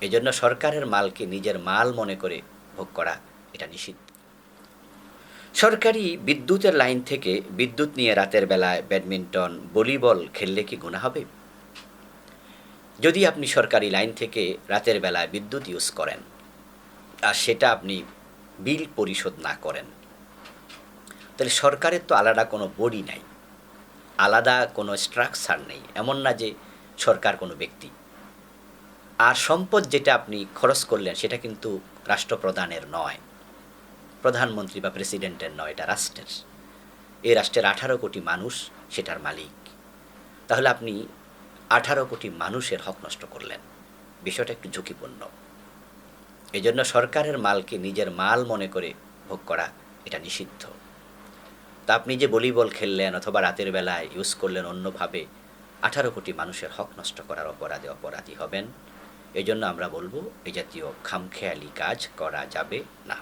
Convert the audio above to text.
এজন্য সরকারের মালকে নিজের মাল মনে করে ভোগ করা এটা নিষিদ্ধ। সরকারি বিদ্যুতের লাইন থেকে বিদ্যুৎ নিয়ে রাতের বেলায় ব্যাডমিন্টন, ভলিবল খেললে কি গুণা হবে? যদি আপনি সরকারি লাইন থেকে রাতের বেলায় বিদ্যুৎ ইউজ করেন, আর সেটা আপনি বিল পরিশোধ না করেন, তাহলে সরকারের তো আলাদা কোনো বডি নাই, আলাদা কোনো স্ট্রাকচার নেই, এমন না যে সরকার কোনো ব্যক্তি। আর সম্পদ যেটা আপনি খরচ করলেন, সেটা কিন্তু রাষ্ট্রপ্রধানের নয়। প্রধানমন্ত্রী বা প্রেসিডেন্টের নয়, এটা রাষ্ট্রের। এই রাষ্ট্রের আঠারো কোটি মানুষ, সেটার মালিক। তাহলে আপনি আঠারো কোটি মানুষের হক নষ্ট করলেন। বিষয়টা একটু ঝুঁকিপূর্ণ। এই জন্য সরকারের মালকে নিজের মাল মনে করে ভোগ করা, এটা নিষিদ্ধ। তা আপনি যে ভলিবল খেললেন অথবা রাতের বেলায় ইউজ করলেন অন্যভাবে, আঠারো কোটি মানুষের হক নষ্ট করার অপরাধে অপরাধী হবেন। এই জন্য আমরা বলব এ জাতীয় খামখেয়ালি কাজ করা যাবে না।